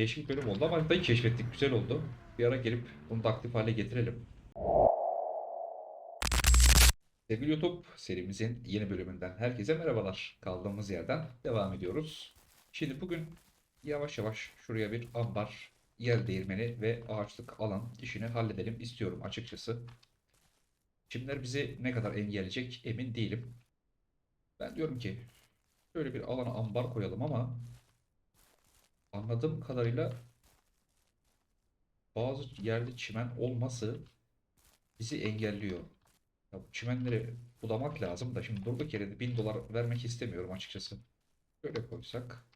Değişik bölüm oldu ama haritayı keşfettik. Güzel oldu. Bir ara gelip bunu da aktif hale getirelim. Sevgili YouTube serimizin yeni bölümünden herkese merhabalar. Kaldığımız yerden devam ediyoruz. Şimdi bugün yavaş yavaş şuraya bir ambar, yer değirmeni ve ağaçlık alan işini halledelim istiyorum açıkçası. Çimler bizi ne kadar engelleyecek emin değilim. Ben diyorum ki şöyle bir alana ambar koyalım ama anladığım kadarıyla bazı yerde çimen olması bizi engelliyor. Ya bu çimenleri budamak lazım da şimdi durduk yere de 1000 dolar vermek istemiyorum açıkçası. Böyle koysak.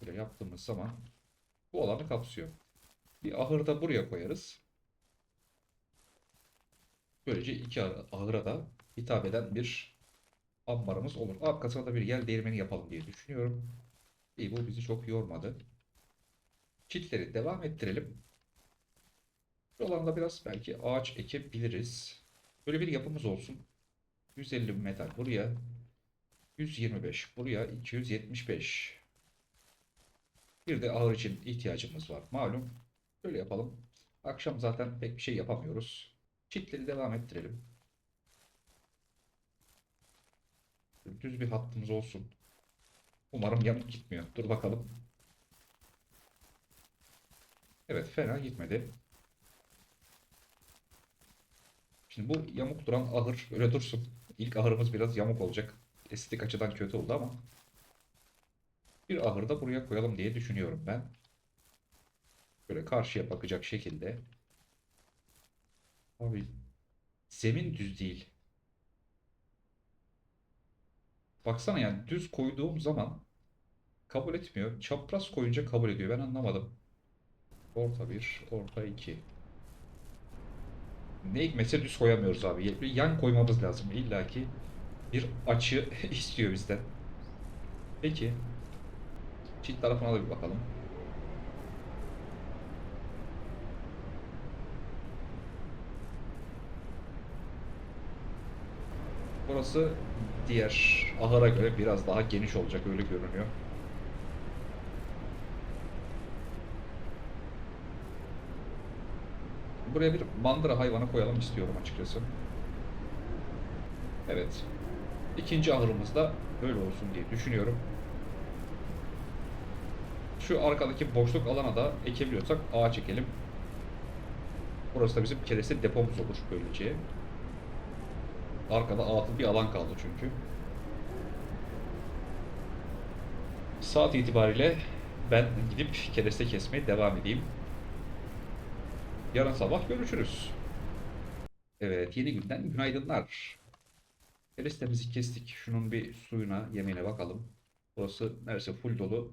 Böyle yaptığımız zaman bu alanı kapsıyor. Bir ahır da buraya koyarız. Böylece iki ahı- ahıra da hitap eden bir ambarımız olur. Arkasına da bir yer değirmeni yapalım diye düşünüyorum. İyi bu bizi çok yormadı. Çitleri devam ettirelim. Bu alanda biraz belki ağaç ekebiliriz. Böyle bir yapımız olsun. 150 metal buraya. 125 buraya. 275. Bir de ahır için ihtiyacımız var. Malum. Böyle yapalım. Akşam zaten pek bir şey yapamıyoruz. Çitleri devam ettirelim. Düz bir hattımız olsun. Umarım yamuk gitmiyor. Dur bakalım. Evet fena gitmedi. Şimdi bu yamuk duran ahır öyle dursun. İlk ahırımız biraz yamuk olacak. Estetik açıdan kötü oldu ama. Bir ahır da buraya koyalım diye düşünüyorum ben. Böyle karşıya bakacak şekilde. Abi zemin düz değil. Baksana yani düz koyduğum zaman kabul etmiyor. Çapraz koyunca kabul ediyor. Ben anlamadım. Orta 1, orta 2. Ne hikmetse düz koyamıyoruz abi. Yan koymamız lazım. İlla ki bir açı istiyor bizden. Peki. Çift tarafına da bir bakalım. Burası diğer ahıra göre biraz daha geniş olacak öyle görünüyor. Buraya bir mandıra hayvanı koyalım istiyorum açıkçası. Evet. İkinci ahırımız da böyle olsun diye düşünüyorum. Şu arkadaki boşluk alana da ekebiliyorsak ağaç ekelim. Burası da bizim kereste depomuz olur böylece. Arkada atıl bir alan kaldı çünkü. Saat itibariyle ben gidip kereste kesmeye devam edeyim. Yarın sabah görüşürüz. Evet, yeni günden günaydınlar. Kerestemizi kestik. Şunun bir suyuna, yemeğine bakalım. Burası neredeyse full dolu.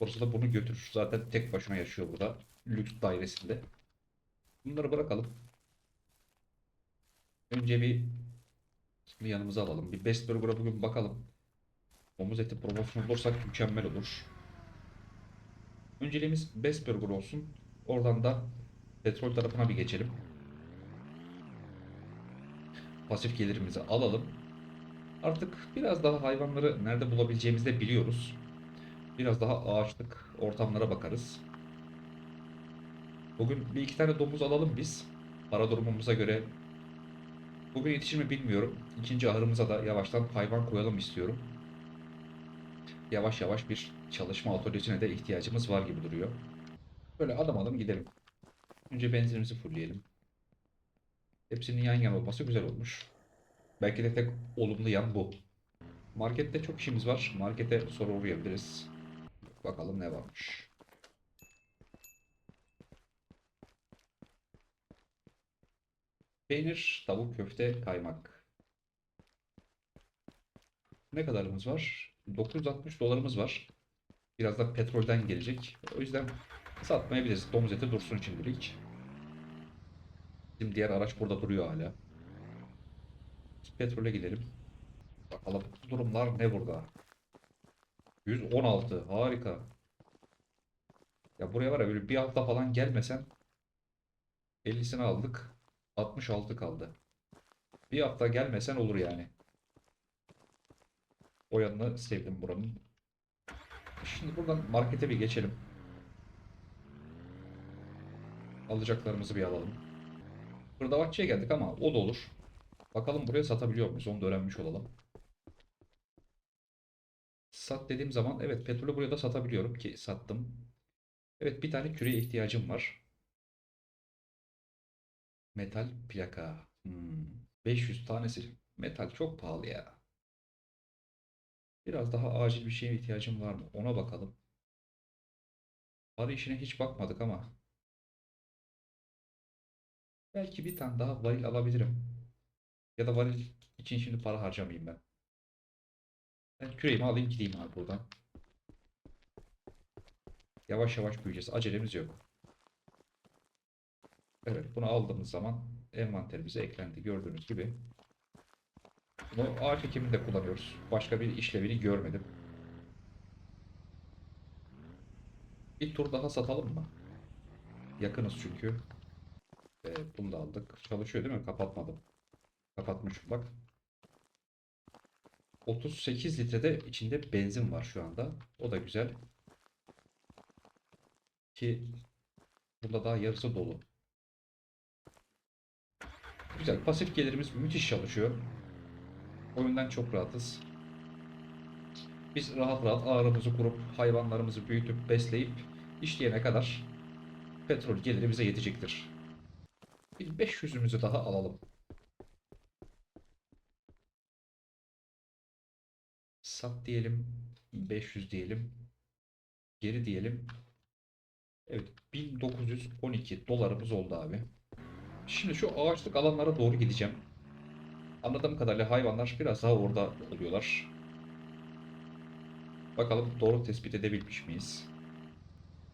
Burası da bunu götürür. Zaten tek başına yaşıyor burada. Lüks dairesinde. Bunları bırakalım. Önce bir bir yanımıza alalım. Bir Best Burger'a bugün bakalım. Domuz eti promosyonu bulursak mükemmel olur. Önceliğimiz Best Burger olsun. Oradan da petrol tarafına bir geçelim. Pasif gelirimizi alalım. Artık biraz daha hayvanları nerede bulabileceğimizi de biliyoruz. Biraz daha ağaçlık ortamlara bakarız. Bugün bir iki tane domuz alalım biz. Para durumumuza göre Bugün yetişir mi bilmiyorum. İkinci ahırımıza da yavaştan hayvan koyalım istiyorum. Yavaş yavaş bir çalışma atölyesine de ihtiyacımız var gibi duruyor. Böyle adım adım gidelim. Önce benzinimizi fullleyelim. Hepsinin yan yana olması güzel olmuş. Belki de tek olumlu yan bu. Markette çok işimiz var. Markete sonra uğrayabiliriz. Bakalım ne varmış. Peynir, tavuk, köfte, kaymak. Ne kadarımız var? 960 dolarımız var. Biraz da petrolden gelecek. O yüzden satmayabiliriz. Domuz eti dursun şimdilik. Bizim diğer araç burada duruyor hala. Petrole gidelim. Bakalım durumlar ne burada? 116 harika. Ya buraya var ya böyle bir hafta falan gelmesen 50'sini aldık. 66 kaldı. Bir hafta gelmesen olur yani. O yanını sevdim buranın. Şimdi buradan markete bir geçelim. Alacaklarımızı bir alalım. Hırdavatçıya geldik ama o da olur. Bakalım buraya satabiliyor muyuz? Onu da öğrenmiş olalım. Sat dediğim zaman evet petrolü buraya da satabiliyorum ki sattım. Evet bir tane küreye ihtiyacım var. Metal plaka. Hmm, 500 tanesi. Metal çok pahalı ya. Biraz daha acil bir şeye ihtiyacım var mı? Ona bakalım. Para işine hiç bakmadık ama. Belki bir tane daha varil alabilirim. Ya da varil için şimdi para harcamayayım ben. Ben küreğimi alayım gideyim abi buradan. Yavaş yavaş büyüyeceğiz. Acelemiz yok. Evet bunu aldığımız zaman envanterimize eklendi. Gördüğünüz gibi. Bunu ağaç ekiminde kullanıyoruz. Başka bir işlevini görmedim. Bir tur daha satalım mı? Yakınız çünkü. Evet, bunu da aldık. Çalışıyor değil mi? Kapatmadım. Kapatmışım bak. 38 litrede içinde benzin var şu anda. O da güzel. Ki bunda daha yarısı dolu. Güzel. Pasif gelirimiz müthiş çalışıyor. Oyundan çok rahatız. Biz rahat rahat ağrımızı kurup hayvanlarımızı büyütüp besleyip işleyene kadar petrol geliri bize yetecektir. Bir 500'ümüzü daha alalım. Sat diyelim. 500 diyelim. Geri diyelim. Evet 1912 dolarımız oldu abi. Şimdi şu ağaçlık alanlara doğru gideceğim. Anladığım kadarıyla hayvanlar biraz daha orada oluyorlar. Bakalım doğru tespit edebilmiş miyiz?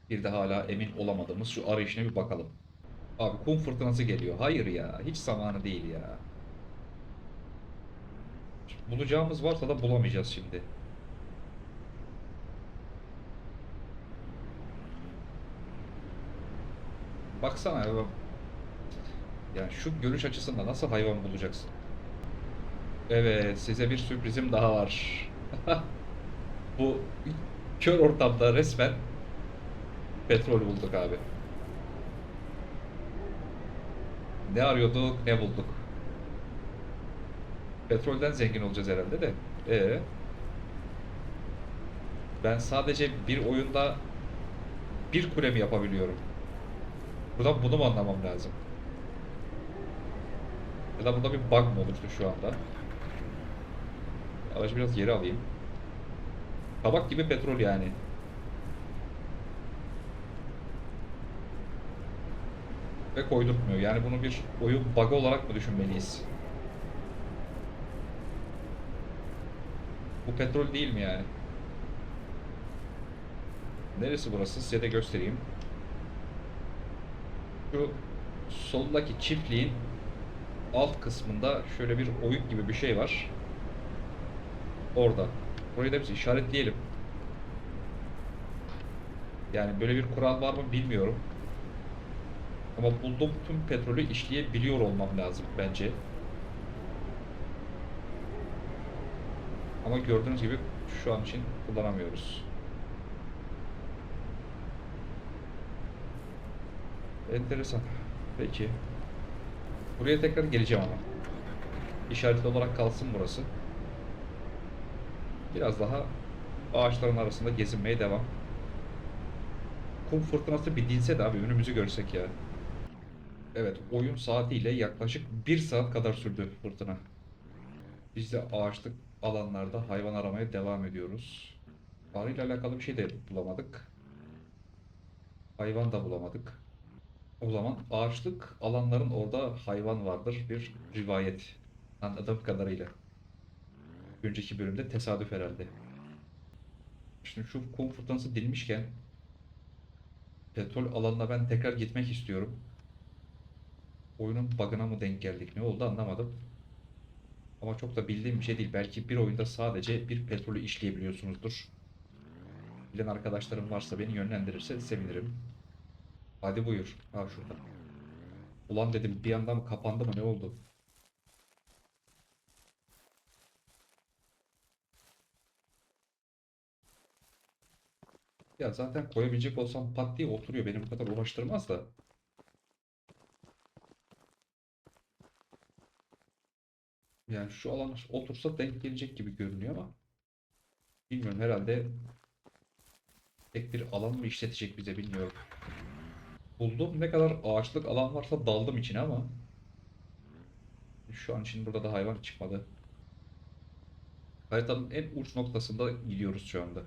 Bir de hala emin olamadığımız şu işine bir bakalım. Abi kum fırtınası geliyor. Hayır ya. Hiç zamanı değil ya. Bulacağımız varsa da bulamayacağız şimdi. Baksana ya. Yani şu görüş açısından nasıl hayvan bulacaksın? Evet, size bir sürprizim daha var. Bu kör ortamda resmen petrol bulduk abi. Ne arıyorduk, ne bulduk. Petrolden zengin olacağız herhalde de. Ee, ben sadece bir oyunda bir kule mi yapabiliyorum? Buradan bunu mu anlamam lazım? Ya da burada bir bug mı oluştu şu anda? Aracı biraz geri alayım. Tabak gibi petrol yani. Ve koydurtmuyor. Yani bunu bir oyun bug olarak mı düşünmeliyiz? Bu petrol değil mi yani? Neresi burası? Size de göstereyim. Şu soldaki çiftliğin alt kısmında şöyle bir oyuk gibi bir şey var. Orada. Burayı da biz işaretleyelim. Yani böyle bir kural var mı bilmiyorum. Ama bulduğum tüm petrolü işleyebiliyor olmam lazım bence. Ama gördüğünüz gibi şu an için kullanamıyoruz. Enteresan. Peki. Buraya tekrar geleceğim ama. İşaretli olarak kalsın burası. Biraz daha ağaçların arasında gezinmeye devam. Kum fırtınası bir dinse de abi önümüzü görsek ya. Evet oyun saatiyle yaklaşık bir saat kadar sürdü fırtına. Biz de ağaçlık alanlarda hayvan aramaya devam ediyoruz. Arıyla alakalı bir şey de bulamadık. Hayvan da bulamadık. O zaman ağaçlık alanların orada hayvan vardır bir rivayet. Anladığım kadarıyla. Önceki bölümde tesadüf herhalde. Şimdi şu kum fırtınası dinmişken petrol alanına ben tekrar gitmek istiyorum. Oyunun bug'ına mı denk geldik ne oldu anlamadım. Ama çok da bildiğim bir şey değil. Belki bir oyunda sadece bir petrolü işleyebiliyorsunuzdur. Bilen arkadaşlarım varsa beni yönlendirirse sevinirim. Hadi buyur. Ha şurada. Ulan dedim bir yandan kapandı mı ne oldu? Ya zaten koyabilecek olsam pat diye oturuyor. Beni bu kadar uğraştırmaz da. Yani şu alan otursa denk gelecek gibi görünüyor ama bilmiyorum herhalde tek bir alan mı işletecek bize bilmiyorum. Buldum ne kadar ağaçlık alan varsa daldım içine ama şu an için burada da hayvan çıkmadı. Haritanın en uç noktasında gidiyoruz şu anda.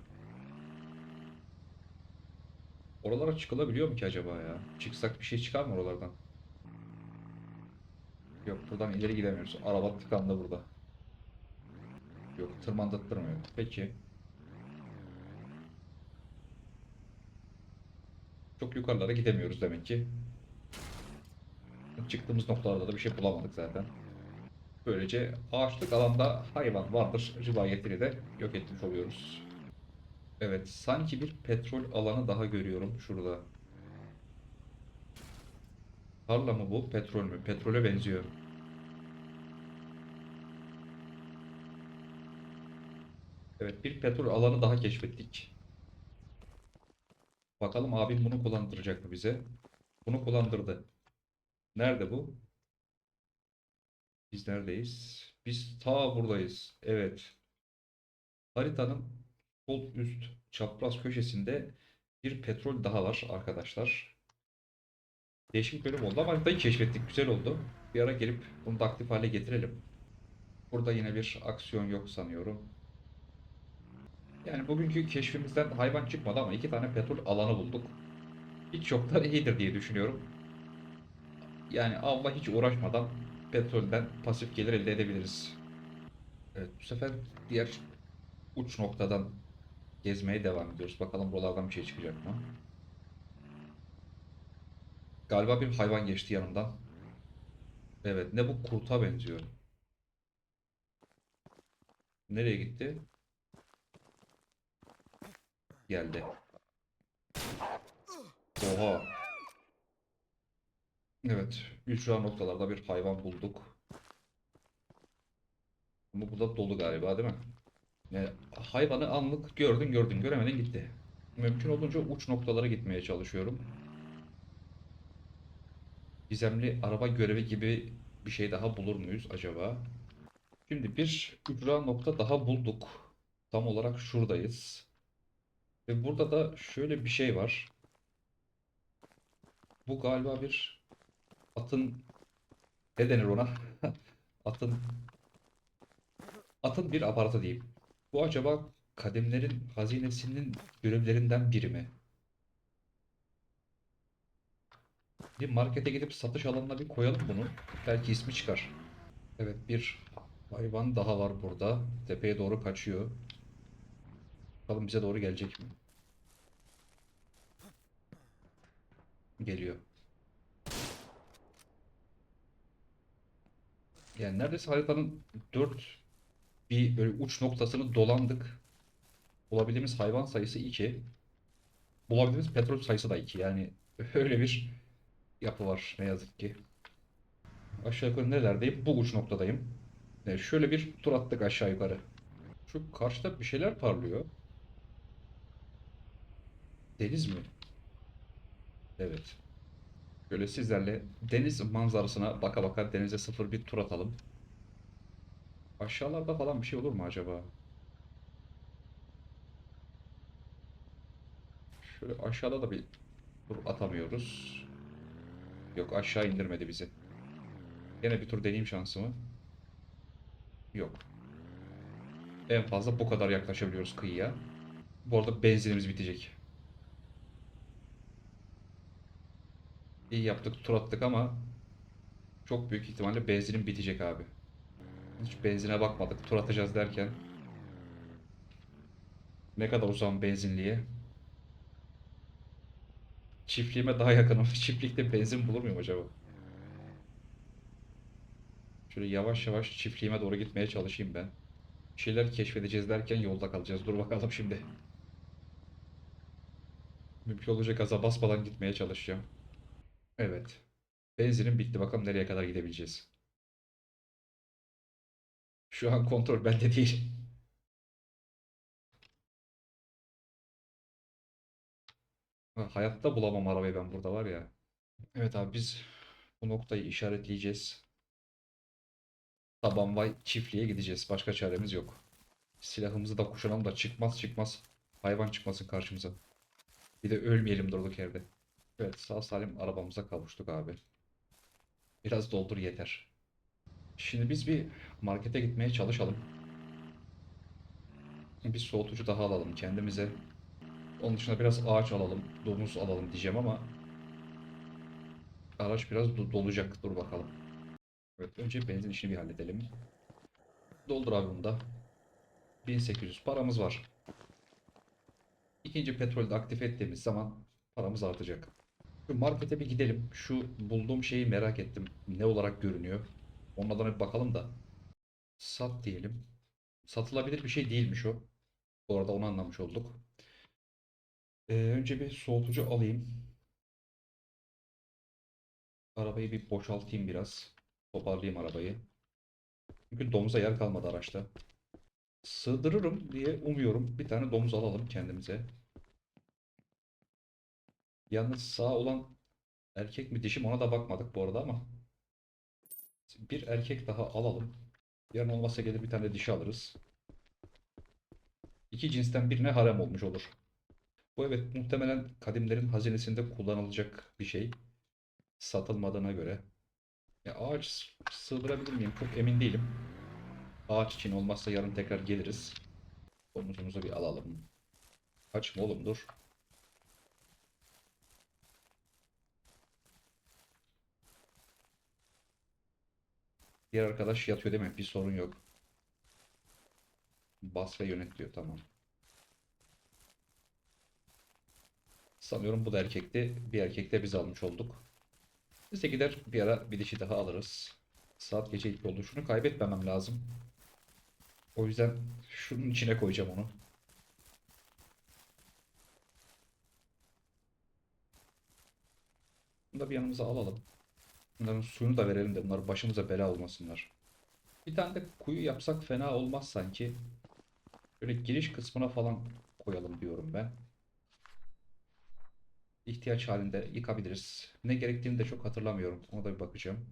Oralara çıkılabiliyor mu ki acaba ya? Çıksak bir şey çıkar mı oralardan? Yok buradan ileri gidemiyoruz. Araba tıkandı burada. Yok tırmandırtmıyor. Peki. Çok yukarılara gidemiyoruz demek ki. Çıktığımız noktalarda da bir şey bulamadık zaten. Böylece ağaçlık alanda hayvan vardır rivayetini de yok etmiş oluyoruz. Evet, sanki bir petrol alanı daha görüyorum şurada. Tarla mı bu, petrol mü? Petrole benziyor. Evet, bir petrol alanı daha keşfettik. Bakalım abim bunu kullandıracak mı bize? Bunu kullandırdı. Nerede bu? Biz neredeyiz? Biz ta buradayız. Evet. Haritanın sol üst çapraz köşesinde bir petrol daha var arkadaşlar. Değişik bölüm oldu ama haritayı keşfettik. Güzel oldu. Bir ara gelip bunu da aktif hale getirelim. Burada yine bir aksiyon yok sanıyorum. Yani bugünkü keşfimizden hayvan çıkmadı ama iki tane petrol alanı bulduk. Hiç yoktan iyidir diye düşünüyorum. Yani avla hiç uğraşmadan petrolden pasif gelir elde edebiliriz. Evet, bu sefer diğer uç noktadan gezmeye devam ediyoruz. Bakalım buralardan bir şey çıkacak mı? Galiba bir hayvan geçti yanımdan. Evet, ne bu kurta benziyor. Nereye gitti? Geldi. Oha. Evet, ücra noktalarda bir hayvan bulduk. Ama bu da dolu galiba değil mi? Yani hayvanı anlık gördün gördün göremedin gitti. Mümkün olduğunca uç noktalara gitmeye çalışıyorum. Gizemli araba görevi gibi bir şey daha bulur muyuz acaba? Şimdi bir ücra nokta daha bulduk. Tam olarak şuradayız. Ve burada da şöyle bir şey var. Bu galiba bir atın ne denir ona? Atın atın bir aparatı diyeyim. Bu acaba kadimlerin hazinesinin görevlerinden biri mi? Bir markete gidip satış alanına bir koyalım bunu. Belki ismi çıkar. Evet bir hayvan daha var burada. Tepeye doğru kaçıyor. Bakalım bize doğru gelecek mi? Geliyor. Yani neredeyse haritanın dört bir böyle uç noktasını dolandık. Bulabildiğimiz hayvan sayısı 2. Bulabildiğimiz petrol sayısı da 2. Yani öyle bir yapı var ne yazık ki. Aşağı yukarı nelerdeyim? Bu uç noktadayım. Yani şöyle bir tur attık aşağı yukarı. Şu karşıda bir şeyler parlıyor. Deniz mi? Evet. Şöyle sizlerle deniz manzarasına baka baka denize sıfır bir tur atalım. Aşağılarda falan bir şey olur mu acaba? Şöyle aşağıda da bir tur atamıyoruz. Yok aşağı indirmedi bizi. Yine bir tur deneyeyim şansımı. Yok. En fazla bu kadar yaklaşabiliyoruz kıyıya. Bu arada benzinimiz bitecek. İyi yaptık tur attık ama çok büyük ihtimalle benzinim bitecek abi. Hiç benzine bakmadık tur atacağız derken. Ne kadar uzağım benzinliğe. Çiftliğime daha yakınım. Çiftlikte benzin bulur muyum acaba? Şöyle yavaş yavaş çiftliğime doğru gitmeye çalışayım ben. Bir şeyler keşfedeceğiz derken yolda kalacağız. Dur bakalım şimdi. Mümkün olacak gaza basmadan gitmeye çalışacağım. Evet. Benzinim bitti. Bakalım nereye kadar gidebileceğiz. Şu an kontrol bende değil. Ha, Hayatta bulamam arabayı ben burada var ya. Evet abi biz bu noktayı işaretleyeceğiz. Tabanvay çiftliğe gideceğiz. Başka çaremiz yok. Silahımızı da kuşanalım da çıkmaz çıkmaz hayvan çıkmasın karşımıza. Bir de ölmeyelim durduk yerde. Evet sağ salim arabamıza kavuştuk abi. Biraz doldur yeter. Şimdi biz bir markete gitmeye çalışalım. Bir soğutucu daha alalım kendimize. Onun dışında biraz ağaç alalım, domuz alalım diyeceğim ama araç biraz do- dolacak. Dur bakalım. Evet, önce benzin işini bir halledelim. Doldur abi bunu da. 1800 paramız var. İkinci petrolü de aktif ettiğimiz zaman paramız artacak. Şu markete bir gidelim. Şu bulduğum şeyi merak ettim. Ne olarak görünüyor? Onun adına bir bakalım da. Sat diyelim. Satılabilir bir şey değilmiş o. Bu arada onu anlamış olduk. Ee, önce bir soğutucu alayım. Arabayı bir boşaltayım biraz. Toparlayayım arabayı. Çünkü domuza yer kalmadı araçta. Sığdırırım diye umuyorum. Bir tane domuz alalım kendimize. Yalnız sağ olan erkek mi dişi mi ona da bakmadık bu arada ama. Bir erkek daha alalım. Yarın olmazsa gelir bir tane dişi alırız. İki cinsten birine harem olmuş olur. Bu evet muhtemelen kadimlerin hazinesinde kullanılacak bir şey. Satılmadığına göre. Ya ağaç sığdırabilir miyim? Çok emin değilim. Ağaç için olmazsa yarın tekrar geliriz. Domuzumuzu bir alalım. Kaçma oğlum dur. Diğer arkadaş yatıyor değil mi? Bir sorun yok. Bas ve yönet tamam. Sanıyorum bu da erkekti. Bir erkek de biz almış olduk. Biz de gider bir ara bir dişi daha alırız. Saat gece ilk oldu. Şunu kaybetmemem lazım. O yüzden şunun içine koyacağım onu. Bunu da bir yanımıza alalım. Bunların suyunu da verelim de bunlar başımıza bela olmasınlar. Bir tane de kuyu yapsak fena olmaz sanki. Böyle giriş kısmına falan koyalım diyorum ben. İhtiyaç halinde yıkabiliriz. Ne gerektiğini de çok hatırlamıyorum. Ona da bir bakacağım.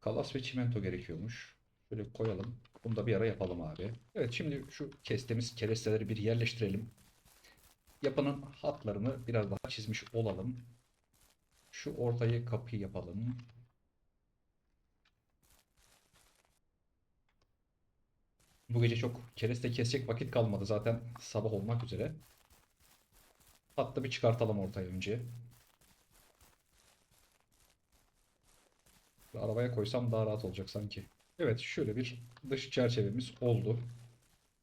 Kalas ve çimento gerekiyormuş. Şöyle koyalım. Bunu da bir ara yapalım abi. Evet şimdi şu kestiğimiz keresteleri bir yerleştirelim. Yapının hatlarını biraz daha çizmiş olalım. Şu ortayı kapı yapalım. Bu gece çok kereste kesecek vakit kalmadı. Zaten sabah olmak üzere. Hattı bir çıkartalım ortaya önce. Arabaya koysam daha rahat olacak sanki. Evet şöyle bir dış çerçevemiz oldu.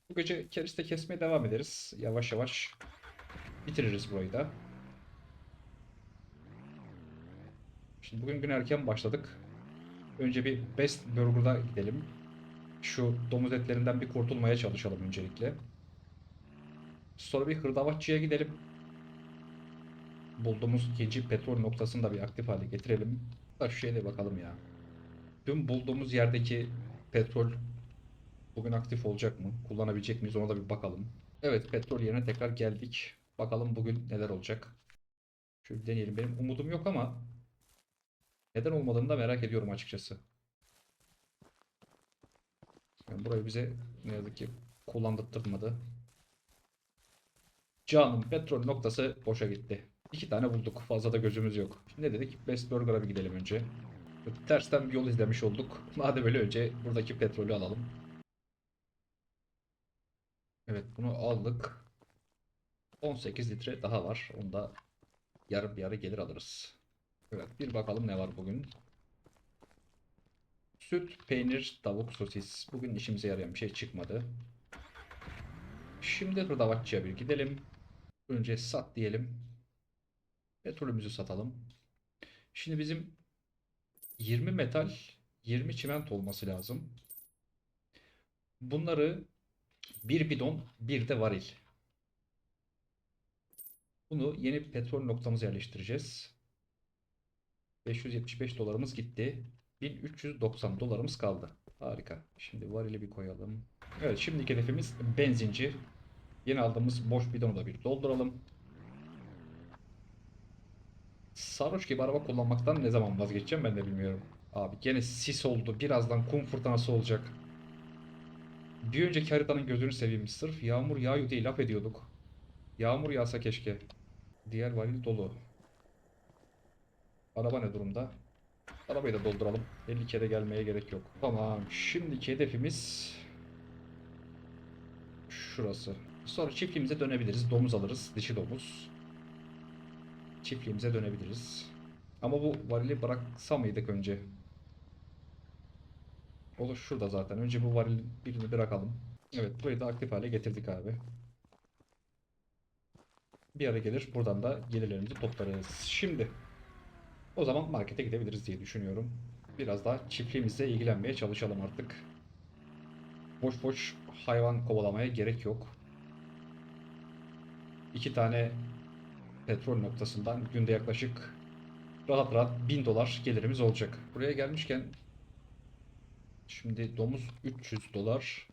Bu gece kereste kesmeye devam ederiz. Yavaş yavaş bitiririz burayı da. Şimdi bugün gün erken başladık. Önce bir Best Burger'da gidelim. Şu domuz etlerinden bir kurtulmaya çalışalım öncelikle. Sonra bir hırdavatçıya gidelim. Bulduğumuz ikinci petrol noktasını da bir aktif hale getirelim. Da şu şeye de bakalım ya. Dün bulduğumuz yerdeki petrol bugün aktif olacak mı? Kullanabilecek miyiz? Ona da bir bakalım. Evet petrol yerine tekrar geldik. Bakalım bugün neler olacak. Şöyle deneyelim. Benim umudum yok ama neden olmadığını da merak ediyorum açıkçası. Yani burayı bize ne yazık ki kullandırtmadı. Canım petrol noktası boşa gitti. İki tane bulduk. Fazla da gözümüz yok. Şimdi ne dedik? Best Burger'a bir gidelim önce. Tersten bir yol izlemiş olduk. Madem öyle önce buradaki petrolü alalım. Evet bunu aldık. 18 litre daha var. Onu da yarın bir ara gelir alırız. Evet bir bakalım ne var bugün. Süt, peynir, tavuk, sosis. Bugün işimize yarayan bir şey çıkmadı. Şimdi hırdavatçıya bir gidelim. Önce sat diyelim. Petrolümüzü satalım. Şimdi bizim 20 metal, 20 çimento olması lazım. Bunları bir bidon, bir de varil. Bunu yeni petrol noktamıza yerleştireceğiz. 575 dolarımız gitti. 1390 dolarımız kaldı. Harika. Şimdi varili bir koyalım. Evet şimdiki hedefimiz benzinci. Yeni aldığımız boş bidonu da bir dolduralım. Sarhoş gibi araba kullanmaktan ne zaman vazgeçeceğim ben de bilmiyorum. Abi gene sis oldu. Birazdan kum fırtınası olacak. Bir önceki haritanın gözünü seveyim. Sırf yağmur yağıyor diye laf ediyorduk. Yağmur yağsa keşke. Diğer varil dolu. Araba ne durumda? Arabayı da dolduralım. 50 kere gelmeye gerek yok. Tamam. Şimdiki hedefimiz şurası. Sonra çiftliğimize dönebiliriz. Domuz alırız. Dişi domuz. Çiftliğimize dönebiliriz. Ama bu varili bıraksa mıydık önce? Olur şurada zaten. Önce bu varil birini bırakalım. Evet burayı da aktif hale getirdik abi. Bir ara gelir buradan da gelirlerimizi toplarız. Şimdi o zaman markete gidebiliriz diye düşünüyorum. Biraz daha çiftliğimizle ilgilenmeye çalışalım artık. Boş boş hayvan kovalamaya gerek yok. İki tane petrol noktasından günde yaklaşık rahat rahat 1000 dolar gelirimiz olacak. Buraya gelmişken şimdi domuz 300 dolar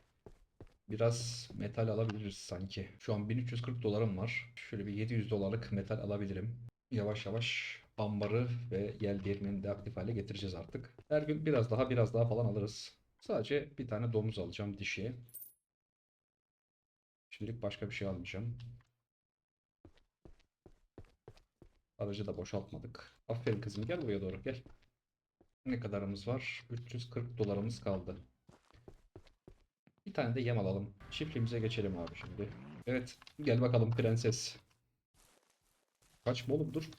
biraz metal alabiliriz sanki. Şu an 1340 dolarım var. Şöyle bir 700 dolarlık metal alabilirim. Yavaş yavaş ambarı ve yel değirmenini de aktif hale getireceğiz artık. Her gün biraz daha biraz daha falan alırız. Sadece bir tane domuz alacağım dişi. Şimdilik başka bir şey almayacağım. Aracı da boşaltmadık. Aferin kızım gel buraya doğru gel. Ne kadarımız var? 340 dolarımız kaldı. Bir tane de yem alalım. Çiftliğimize geçelim abi şimdi. Evet gel bakalım prenses. Kaçma oğlum dur.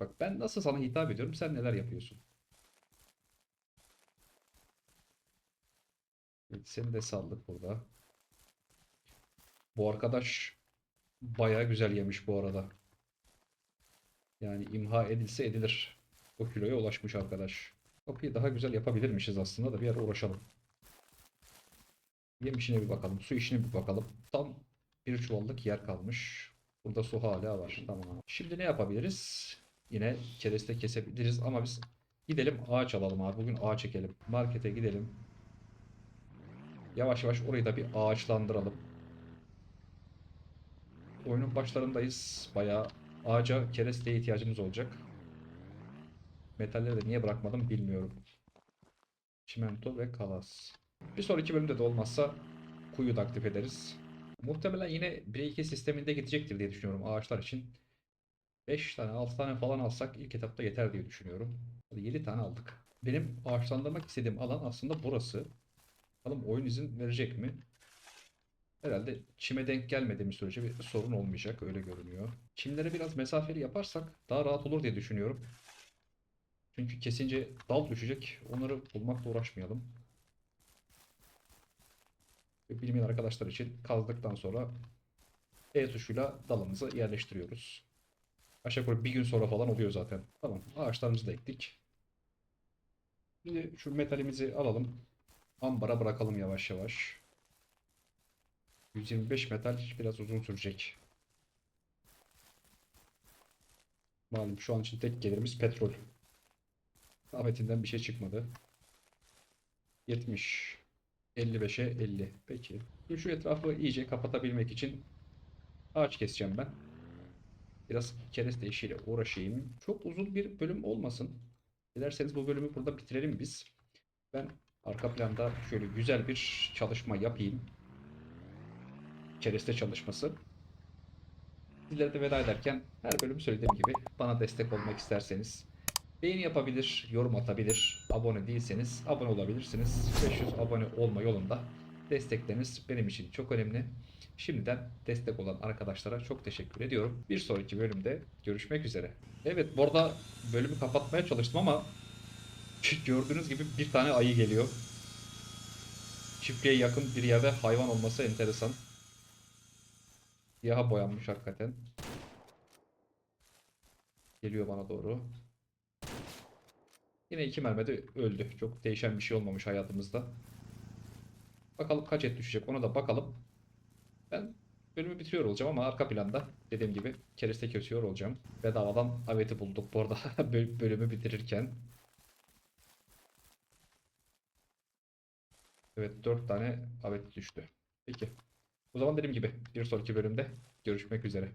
Bak ben nasıl sana hitap ediyorum sen neler yapıyorsun. Seni de saldık burada. Bu arkadaş bayağı güzel yemiş bu arada. Yani imha edilse edilir. O kiloya ulaşmış arkadaş. Kapıyı daha güzel yapabilirmişiz aslında da bir ara uğraşalım. Yem işine bir bakalım. Su işine bir bakalım. Tam bir çuvallık yer kalmış. Burada su hala var. Tamam. Şimdi ne yapabiliriz? Yine kereste kesebiliriz ama biz gidelim ağaç alalım abi. Bugün ağaç çekelim. Markete gidelim. Yavaş yavaş orayı da bir ağaçlandıralım. Oyunun başlarındayız. Bayağı ağaca keresteye ihtiyacımız olacak. Metalleri de niye bırakmadım bilmiyorum. Çimento ve kalas. Bir sonraki bölümde de olmazsa kuyu da aktif ederiz. Muhtemelen yine 1-2 sisteminde gidecektir diye düşünüyorum ağaçlar için. 5 tane 6 tane falan alsak ilk etapta yeter diye düşünüyorum. Hadi 7 tane aldık. Benim ağaçlandırmak istediğim alan aslında burası. Bakalım oyun izin verecek mi? Herhalde çime denk gelmediğimiz sürece bir sorun olmayacak öyle görünüyor. Çimlere biraz mesafeli yaparsak daha rahat olur diye düşünüyorum. Çünkü kesince dal düşecek. Onları bulmakla uğraşmayalım. Bilmeyen arkadaşlar için kazdıktan sonra E tuşuyla dalımızı yerleştiriyoruz. Aşağı yukarı bir gün sonra falan oluyor zaten. Tamam ağaçlarımızı da ektik. Şimdi şu metalimizi alalım. Ambara bırakalım yavaş yavaş. 125 metal biraz uzun sürecek. Malum şu an için tek gelirimiz petrol. Ahmet'inden bir şey çıkmadı. 70. 55'e 50. Peki. Şimdi şu etrafı iyice kapatabilmek için ağaç keseceğim ben. Biraz kereste işiyle uğraşayım. Çok uzun bir bölüm olmasın. Dilerseniz bu bölümü burada bitirelim biz. Ben arka planda şöyle güzel bir çalışma yapayım. Kereste çalışması. Sizlere de veda ederken her bölüm söylediğim gibi bana destek olmak isterseniz beğeni yapabilir, yorum atabilir, abone değilseniz abone olabilirsiniz. 500 abone olma yolunda destekleriniz benim için çok önemli. Şimdiden destek olan arkadaşlara çok teşekkür ediyorum. Bir sonraki bölümde görüşmek üzere. Evet bu arada bölümü kapatmaya çalıştım ama gördüğünüz gibi bir tane ayı geliyor. Çiftliğe yakın bir yerde hayvan olması enteresan. Siyaha boyanmış hakikaten. Geliyor bana doğru. Yine iki mermide öldü. Çok değişen bir şey olmamış hayatımızda. Bakalım kaç et düşecek ona da bakalım. Ben bölümü bitiriyor olacağım ama arka planda dediğim gibi kereste kesiyor olacağım. Bedavadan aveti bulduk bu arada böl- bölümü bitirirken. Evet 4 tane avet düştü. Peki. O zaman dediğim gibi bir sonraki bölümde görüşmek üzere.